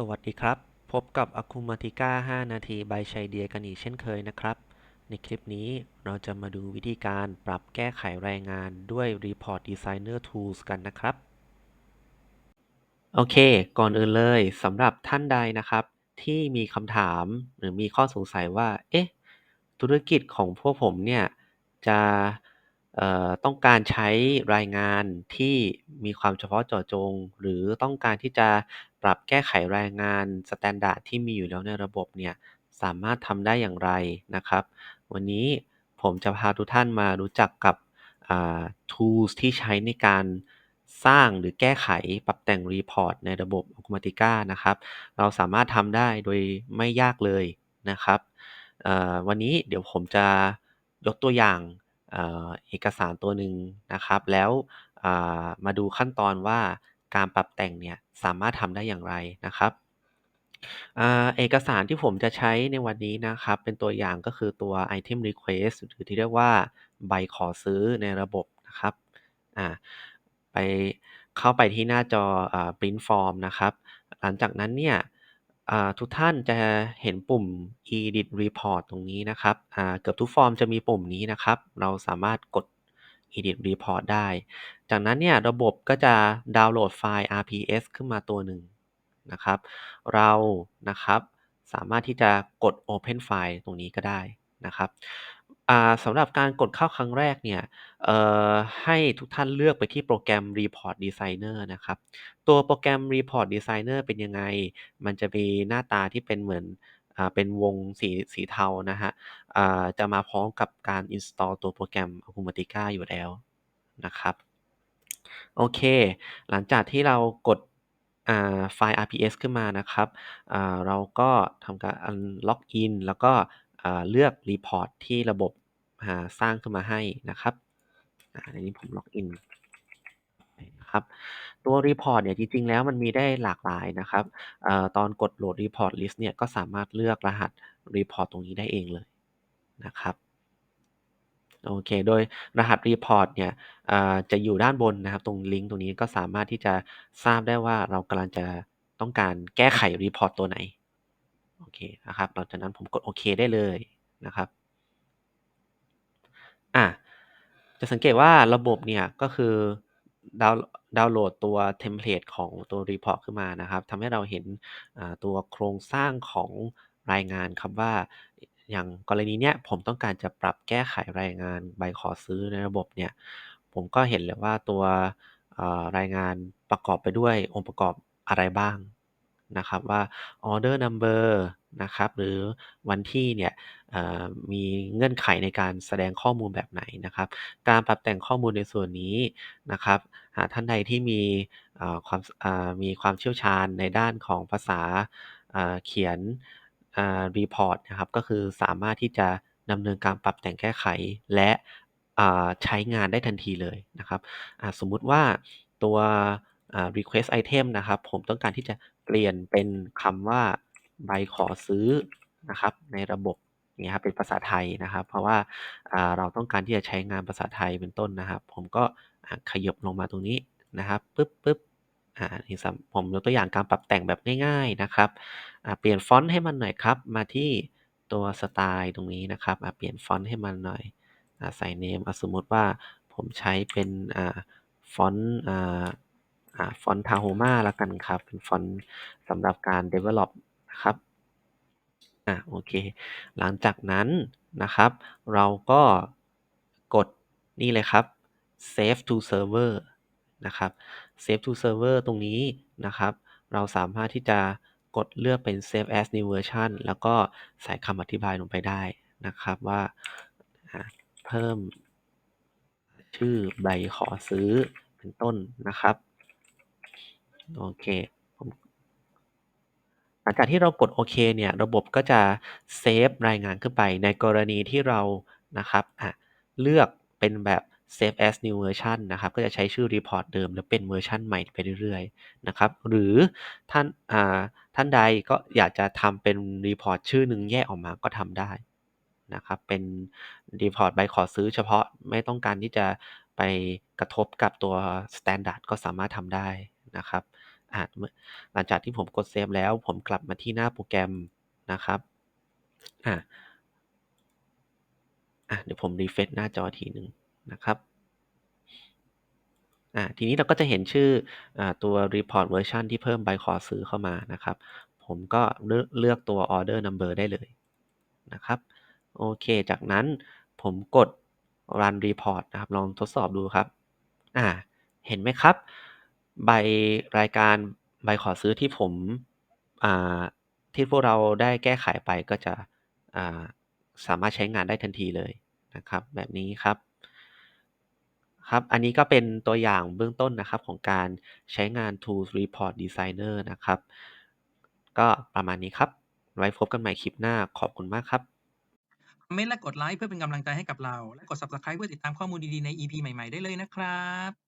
สวัสดีครับ พบกับ Akumatica 5 นาที by ชัยเดียกันอีกเช่นเคยนะครับ ในคลิปนี้เราจะมาดูวิธีการปรับแก้ไขรายงานด้วย Report Designer Tools กันนะครับ โอเค ก่อนอื่นเลยสำหรับท่านใดนะครับ ที่มีคำถามหรือมีข้อสงสัยว่า เอ๊ะ ธุรกิจของพวกผมเนี่ย จะ เอ่อ ต้องการใช้รายงานที่มีความเฉพาะเจาะจง หรือต้องการที่จะปรับแก้ไขรายงาน สแตนดาร์ด ที่มีอยู่แล้วในระบบเนี่ย สามารถทำได้อย่างไรนะครับ วันนี้ผมจะพาทุกท่านมารู้จักกับ อ่า tools ที่ใช้ในการสร้าง หรือแก้ไขปรับแต่ง report ในระบบ Automatica นะครับ เราสามารถทำได้โดยไม่ยากเลยนะครับ เอ่อ วันนี้เดี๋ยวผมจะยกตัวอย่าง เอกสารตัวหนึ่งนะครับ แล้วมาดูขั้นตอนว่าการปรับแต่งเนี่ยสามารถทำได้อย่างไรนะครับเอกสารที่ผมจะใช้ในวันนี้นะครับ เป็นตัวอย่างก็คือตัว item request หรือที่เรียกว่าใบขอซื้อในระบบนะครับไปเข้าไปที่หน้าจออ print form นะครับ หลังจากนั้นเนี่ย อ่า ทุกท่านจะเห็นปุ่ม edit report ตรงนี้นะครับ อ่า เกือบทุกฟอร์มจะมีปุ่มนี้นะครับ เราสามารถกด edit report ได้ จากนั้นเนี่ยระบบก็จะดาวน์โหลดไฟล์ RPS ขึ้นมาตัวหนึ่งนะครับ เรานะครับสามารถที่จะกด open file ตรงนี้ก็ได้นะครับ อ่า สำหรับการกดเข้าครั้งแรกเนี่ย เอ่อ ให้ทุกท่านเลือกไปที่โปรแกรม Report Designer นะครับ ตัวโปรแกรม Report Designer เป็นยังไง มันจะมีหน้าตาที่เป็นเหมือน อ่า เป็นวงสี สีเทานะฮะอ่า จะมาพร้อมกับการ install ตัวโปรแกรม Automatica อยู่แล้วนะครับ โอเค หลังจากที่เรากด อ่า ไฟล์ RPS ขึ้นมานะครับ อ่า เราก็ทำการล็อกอินแล้วก็ เลือก Report ที่ระบบสร้างขึ้นมาให้นะครับอันนี้ผมล็อกอินนะครับตัว Report เนี่ยจริงๆ แล้วมันมีได้หลากหลายนะครับอตอนกดโหลด Report List เนี่ยก็สามารถเลือกรหัส Report ตรงนี้ได้เองเลยนะครับโอเค โดยรหัส Report เนี่ยจะอยู่ด้านบนนะครับ ตรงลิงก์ตรงนี้ก็สามารถที่จะทราบได้ว่าเรากำลังจะต้องการแก้ไข Report ตัวไหน โอเคนะครับหลังจากนั้นผมกดโอเคได้เลยนะครับอะจะสังเกตว่าระบบเนี่ยก็คือดาวน์ดาวน์โหลดตัวเทมเพลตของตัว Report ขึ้นมานะครับทำให้เราเห็นตัวโครงสร้างของรายงานครับว่าอย่างกรณีเนี้ยผมต้องการจะปรับแก้ไขรายงานใบขอซื้อในระบบเนี่ยผมก็เห็นเลยว่าตัวรายงานประกอบไปด้วยองค์ประกอบอะไรบ้าง นะครับว่า order number นะครับหรือวันที่เนี่ยมีเงื่อนไขในการแสดงข้อมูลแบบไหนนะครับ การปรับแต่งข้อมูลในส่วนนี้นะครับหากท่านใดที่มีความมีความเชี่ยวชาญในด้านของภาษาเขียนอ่า report นะครับก็คือสามารถที่จะดำเนินการปรับแต่งแก้ไขและใช้งานได้ทันทีเลยนะครับสมมุติว่าตัว request item นะครับ ผมต้องการที่จะ เปลี่ยนเป็นคำว่าใบขอซื้อนะครับในระบบนี่ครับเป็นภาษาไทยนะครับ เพราะว่าเราต้องการที่จะใช้งานภาษาไทยเป็นต้นนะครับ ผมก็ขยบลงมาตรงนี้นะครับปึ๊บปึ๊บอ่านี่สำผมยกตัวอย่างการปรับแต่งแบบง่าย ๆนะครับเปลี่ยนฟอนต์ให้มันหน่อยครับ มาที่ตัวสไตล์ตรงนี้นะครับเปลี่ยนฟอนต์ให้มันหน่อยใส่เนมสมมติว่าผมใช้เป็นฟอนต์ อ่า ฟอนต์ Tahoma แล้วกันครับ เป็นฟอนต์สำหรับการ develop นะครับ อ่า โอเค หลังจากนั้นนะครับ เราก็กดนี่เลยครับ save to server นะครับ save to server ตรงนี้นะครับ เราสามารถที่จะกดเลือกเป็น save as new version แล้วก็ใส่คำอธิบายลงไปได้นะครับว่าเพิ่มชื่อใบขอซื้อเป็นต้นนะครับ โอเคผมหลังจากที่เรากดโอเคเนี่ยระบบก็จะเซฟรายงานขึ้นไปในกรณีที่เรานะครับอะเลือกเป็นแบบ save as new version นะครับ ก็จะใช้ชื่อ report เดิม แล้วเป็นเวอร์ชันใหม่ไปเรื่อยๆนะครับ หรือท่านอ่าท่านใดก็อยากจะทำเป็น report ชื่อหนึ่งแยกออกมาก็ทำได้นะครับ เป็น report ใบขอซื้อเฉพาะไม่ต้องการที่จะไปกระทบกับตัว standard ก็สามารถทำได้นะครับ อ่าเมื่อหลังจากที่ผมกดเซฟแล้ว ผมกลับมาที่หน้าโปรแกรมนะครับอ่าอะเดี๋ยวผม refresh หน้าจอทีหนึ่งนะครับอ่าทีนี้เราก็จะเห็นชื่ออตัว report version ที่เพิ่มใบขอซื้อเข้ามานะครับ ผมก็เลือกเลือกตัว order number ได้เลยนะครับโอเค จากนั้นผมกด run report นะครับ ลองทดสอบดูครับ อ่า เห็นไหมครับ ใบรายการใบขอซื้อที่ผม อ่า ที่พวกเราได้แก้ไขไปก็จะ อ่า สามารถใช้งานได้ทันทีเลยนะครับ แบบนี้ครับ ครับ อันนี้ก็เป็นตัวอย่างเบื้องต้นนะครับของการใช้งาน Tools Report Designer นะครับ ก็ประมาณนี้ครับ ไว้พบกันใหม่คลิปหน้าขอบคุณมากครับ คอมเมนต์และกดไลค์เพื่อเป็นกำลังใจให้กับเรา และกด Subscribe เพื่อติดตามข้อมูลดี ๆ ใน EP ใหม่ ๆ ได้เลยนะครับ